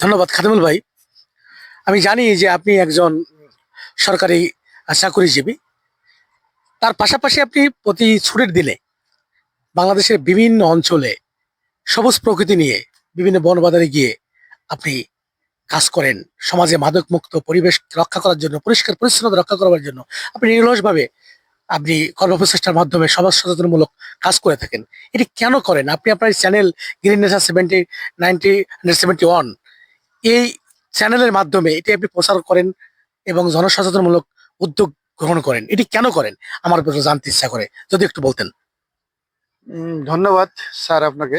ধন্যবাদ খাদিমুল ভাই। আমি জানি যে আপনি একজন সরকারি চাকরিজীবী। তার পাশাপাশি আপনি প্রতি ছুটির দিনে বাংলাদেশের বিভিন্ন অঞ্চলে সবুজ প্রকৃতি নিয়ে বিভিন্ন বনবাজারে গিয়ে আপনি কাজ করেন। সমাজে মাদক মুক্ত পরিবেশ রক্ষা করার জন্য, পরিষ্কার পরিচ্ছন্নতা রক্ষা করার জন্য। আপনি নিরলসভাবে আপনি কর্মপ্রচেষ্টার মাধ্যমে সমাজ সচেতনমূলক কাজ করে থাকেন। এটি কেন করেন? আপনি আপনার channel green nature seventy ninety seventy one এই চ্যানেলের মাধ্যমে এটি আপনি প্রচার করেন এবং জনসচেতনমূলক উদ্যোগ গ্রহণ করেন। এটি কেন করেন? আমার জানতে ইচ্ছা করে। যদি একটু বলতেন। ধন্যবাদ স্যার আপনাকে।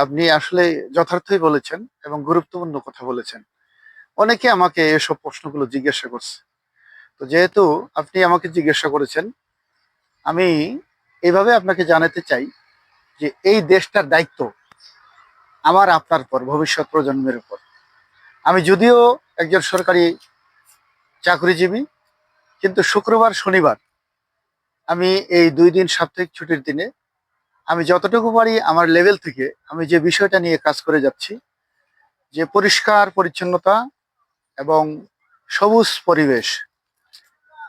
আপনি আসলে যথার্থই বলেছেন এবং গুরুত্বপূর্ণ কথা বলেছেন। অনেকে আমাকে এসব প্রশ্নগুলো জিজ্ঞাসা করছে। তো যেহেতু আপনি আমাকে জিজ্ঞাসা করেছেন, আমি এইভাবে আপনাকে জানাতে চাই যে এই দেশটার দায়িত্ব আমার, আপনার পর ভবিষ্যৎ প্রজন্মের উপর। আমি যদিও একজন সরকারি চাকরিজীবী, কিন্তু শুক্রবার, শনিবার আমি এই দুই দিন সাপ্তাহিক ছুটির দিনে আমি যতটুকু পারি আমার লেভেল থেকে আমি যে বিষয়টা নিয়ে কাজ করে যাচ্ছি, যে পরিষ্কার, পরিচ্ছন্নতা এবং সবুজ পরিবেশ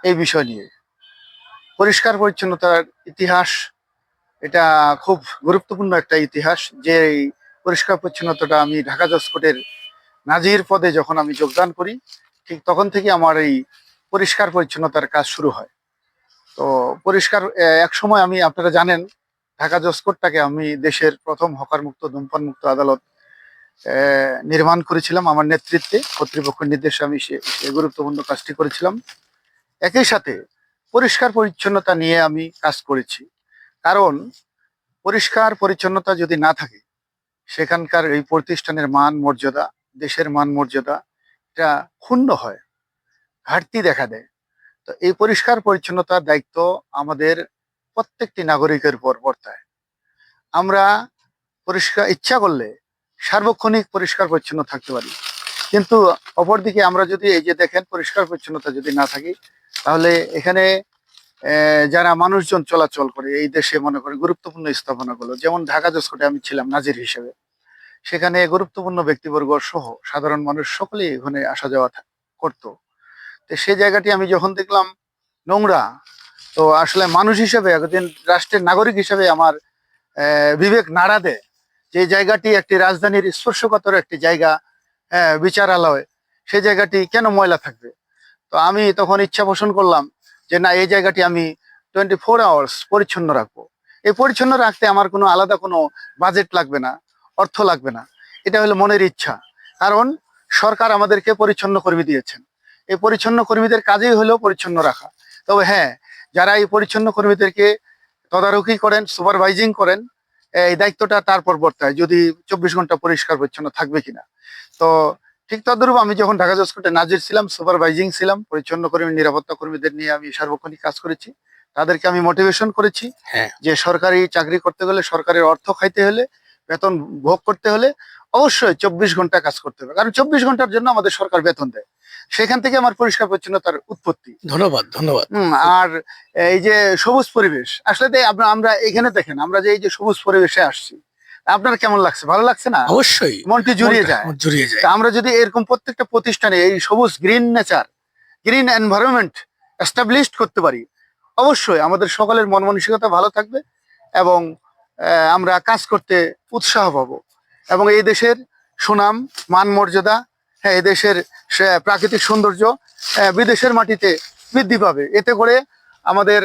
এই বিষয় নিয়ে। পরিষ্কার পরিচ্ছন্নতার ইতিহাস, এটা খুব গুরুত্বপূর্ণ একটা ইতিহাস যে পরিষ্কার পরিচ্ছন্নতাটা আমি ঢাকা জসকোটের নাজির পদে যখন আমি যোগদান করি, ঠিক তখন থেকে আমার এই পরিষ্কার পরিচ্ছন্নতার কাজ শুরু হয়। তো পরিষ্কার এক সময় আমি, আপনারা জানেন, ঢাকা জসকোটটাকে আমি দেশের প্রথম হকার মুক্ত মুক্ত আদালত নির্মাণ করেছিলাম। আমার নেতৃত্বে কর্তৃপক্ষের নির্দেশে আমি সে গুরুত্বপূর্ণ কাজটি করেছিলাম। একই সাথে পরিষ্কার পরিচ্ছন্নতা নিয়ে আমি কাজ করেছি। কারণ পরিষ্কার পরিচ্ছন্নতা যদি না থাকে, সেখানকার এই প্রতিষ্ঠানের মান মর্যাদা, দেশের মান মর্যাদা এটা ক্ষুণ্ণ হয়, ঘাটতি দেখা দেয়। তো এই পরিষ্কার পরিচ্ছন্নতার দায়িত্ব আমাদের প্রত্যেকটি নাগরিকের উপর বর্তায়। আমরা পরিষ্কার, ইচ্ছা করলে সার্বক্ষণিক পরিষ্কার পরিচ্ছন্ন থাকতে পারি। কিন্তু অপরদিকে আমরা যদি এই যে দেখেন, পরিষ্কার পরিচ্ছন্নতা যদি না থাকি তাহলে এখানে যারা মানুষজন চলাচল করে এই দেশে মনে করে গুরুত্বপূর্ণ স্থাপনাগুলো যেমন ঢাকা জসকোটে আমি ছিলাম নাজির হিসেবে সেখানে গুরুত্বপূর্ণ ব্যক্তিবর্গ সহ সাধারণ মানুষ সকলেই এখানে আসা যাওয়া করতো। তো সেই জায়গাটি আমি যখন দেখলাম নোংরা তো আসলে মানুষ হিসেবে একদিন রাষ্ট্রের নাগরিক হিসেবে আমার বিবেক নাড়া দেয় যে জায়গাটি একটি রাজধানীর স্পর্শকাতর একটি জায়গা হ্যাঁ, বিচারালয় সেই জায়গাটি কেন ময়লা থাকবে? তো আমি তখন ইচ্ছা পোষণ করলাম যে না, এই জায়গাটি আমি টোয়েন্টি ফোর আওয়ার্স পরিচ্ছন্ন রাখব। এই পরিচ্ছন্ন রাখতে আমার কোনো আলাদা কোনো বাজেট লাগবে না, অর্থ লাগবে না। এটা হলো মনের ইচ্ছা। কারণ সরকার আমাদেরকে পরিচ্ছন্ন কর্মী দিয়েছেন। এই পরিচ্ছন্ন কর্মীদের কাজেই হলো পরিচ্ছন্ন রাখা। তবে হ্যাঁ যারা এই পরিচ্ছন্ন কর্মীদেরকে তদারকি করেন সুপারভাইজিং করেন, এই দায়িত্বটা তারপর বর্তায়, যদি চব্বিশ ঘণ্টা পরিষ্কার পরিচ্ছন্ন থাকবে কিনা। তো ঠিক তদ্রূপ আমি যখন ঢাকা জসকোটে নাজির ছিলাম সুপারভাইজিং ছিলাম পরিচ্ছন্ন কর্মী নিরাপত্তা কর্মীদের নিয়ে আমি সার্বক্ষণিক কাজ করেছি। তাদেরকে আমি মোটিভেশন করেছি হ্যাঁ। যে সরকারি চাকরি করতে গেলে সরকারের অর্থ খাইতে হলে বেতন ভোগ করতে হলে অবশ্যই চব্বিশ ঘণ্টা কাজ করতে হবে। কারণ চব্বিশ ঘণ্টার জন্য আমাদের সরকার বেতন দেয়। সেখান থেকে আমার পরিষ্কার পরিচ্ছন্নতার উৎপত্তি। ধন্যবাদ ধন্যবাদ। আর এই যে সবুজ পরিবেশ আসলে আমরা আমরা এখানে দেখেন আমরা যে এই যে সবুজ পরিবেশে আসছি আপনার কেমন লাগছে? ভালো লাগছে না? অবশ্যই। মনটি জুড়িয়ে যায়। জুড়িয়ে যায়। আমরা যদি এরকম প্রত্যেকটা প্রতিষ্ঠানে এই সবুজ green nature green environment established করতে পারি অবশ্যই আমাদের সকলের মন মানসিকতা ভালো থাকবে এবং আমরা কাজ করতে উৎসাহ পাবো। এবং এই দেশের সুনাম মান মর্যাদা হ্যাঁ এই দেশের প্রাকৃতিক সৌন্দর্য বিদেশের মাটিতে বৃদ্ধি পাবে। এতে করে আমাদের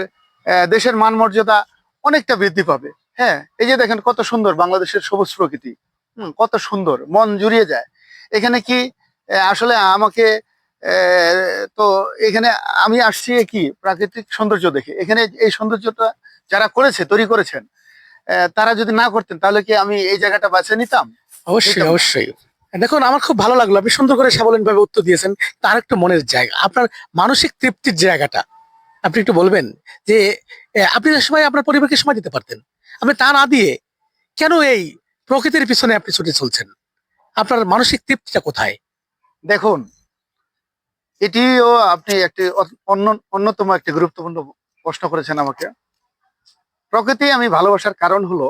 দেশের মান মর্যাদা অনেকটা বৃদ্ধি পাবে। হ্যাঁ এই যে দেখেন কত সুন্দর বাংলাদেশের সবুজ প্রকৃতি। হুম, কত সুন্দর মন জুড়িয়ে যায়। এখানে কি আসলে আমাকে আহ, তো এখানে আমি আসছি কি প্রাকৃতিক সৌন্দর্য দেখে। এখানে এই সৌন্দর্যটা যারা করেছে তৈরি করেছেন তারা যদি না করতেন তাহলে কি আমি এই জায়গাটা বাছে নিতাম? অবশ্যই অবশ্যই। দেখুন আমার খুব ভালো লাগল। আপনি সুন্দর করে স্বাবলম্বী ভাবে উত্তর দিয়েছেন তার একটু মনের জায়গা। আপনার মানসিক তৃপ্তির জায়গাটা আপনি একটু বলবেন যে আপনি সময় আপনার পরিবারকে সময় দিতে পারতেন? আপনি তা না দিয়ে কেন এই প্রকৃতির পিছনে আপনি ছুটে চলছেন? আপনার মানসিক তৃপ্তিটা কোথায়? দেখুন, এটিও আপনি একটি অন্য, অন্যতম একটি গুরুত্বপূর্ণ প্রশ্ন করেছেন আমাকে। প্রকৃতি আমি ভালোবাসার কারণ হলো,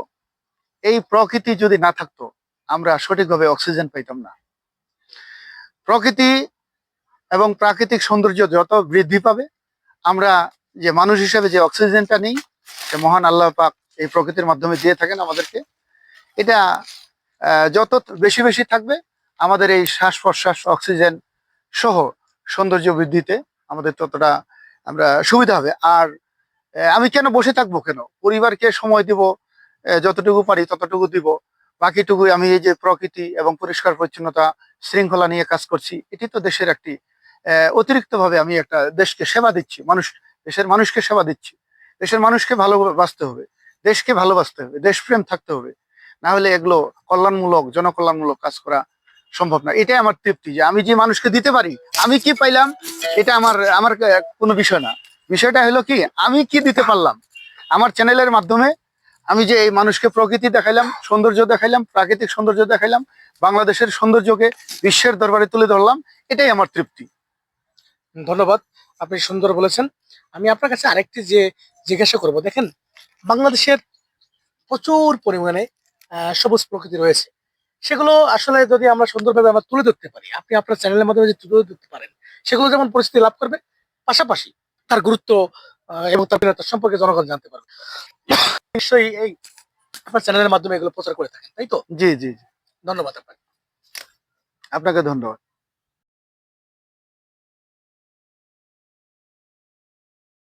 এই প্রকৃতি যদি না থাকতো, আমরা সঠিকভাবে অক্সিজেন পাইতাম না। প্রকৃতি এবং প্রাকৃতিক সৌন্দর্য যত বৃদ্ধি পাবে, আমরা যে মানুষ হিসেবে যে অক্সিজেনটা নিই, সে মহান আল্লাহ পাক এই প্রকৃতির মাধ্যমে দিয়ে থাকেন আমাদেরকে। এটা যত বেশি বেশি থাকবে, আমাদের এই শ্বাস প্রশ্বাস অক্সিজেন সহ সৌন্দর্য বৃদ্ধিতে আমাদের ততটা আমরা সুবিধা হবে। আর আমি কেন বসে থাকব কেন? পরিবারকে সময় দিব যতটুকু পারি ততটুকু দিব। বাকিটুকু আমি এই যে প্রকৃতি এবং পরিষ্কার পরিচ্ছন্নতা শৃঙ্খলা নিয়ে কাজ করছি, এটি তো দেশের একটি অতিরিক্ত ভাবে আমি একটা দেশকে সেবা দিচ্ছি, মানুষ, দেশের মানুষকে সেবা দিচ্ছি। দেশের মানুষকে ভালোবাসতে হবে। দেশকে ভালোবাসতে হবে, দেশপ্রেম থাকতে হবে। না হলে এগুলো কল্যাণমূলক, জনকল্যাণমূলক কাজ করা সম্ভব না। এটাই আমার তৃপ্তি যে আমি যে মানুষকে দিতে পারি, আমি কি পাইলাম, এটা আমার আমার কোনো বিষয় না। বিষয়টা হলো কি, আমি কি দিতে পারলাম? আমার চ্যানেলের মাধ্যমে আমি যে এই মানুষকে প্রকৃতি দেখাইলাম, সৌন্দর্য দেখাইলাম, প্রাকৃতিক সৌন্দর্য দেখাইলাম, বাংলাদেশের সৌন্দর্যকে বিশ্বের দরবারে তুলে ধরলাম, এটাই আমার তৃপ্তি। ধন্যবাদ, আপনি সুন্দর বলেছেন। আমি আপনার কাছে আরেকটি যে জিজ্ঞাসা করব দেখেন বাংলাদেশের প্রচুর পরিমাণে সবুজ প্রকৃতি রয়েছে। সেগুলো আসলে যদি আমরা সুন্দরভাবে আমরা তুলে ধরতে পারি আপনি আপনার চ্যানেলের মাধ্যমে যদি তুলে ধরতে পারেন সেগুলো যেমন পরিস্থিতি লাভ করবে পাশাপাশি তার গুরুত্ব এবং তার বিরাট সম্পর্কে জনগণ জানতে পারবে। নিশ্চয়ই এই আপনার চ্যানেলের মাধ্যমে এগুলো প্রচার করে থাকেন তাই তো? জি জি জি। ধন্যবাদ আপনাকে। আপনাকে ধন্যবাদ।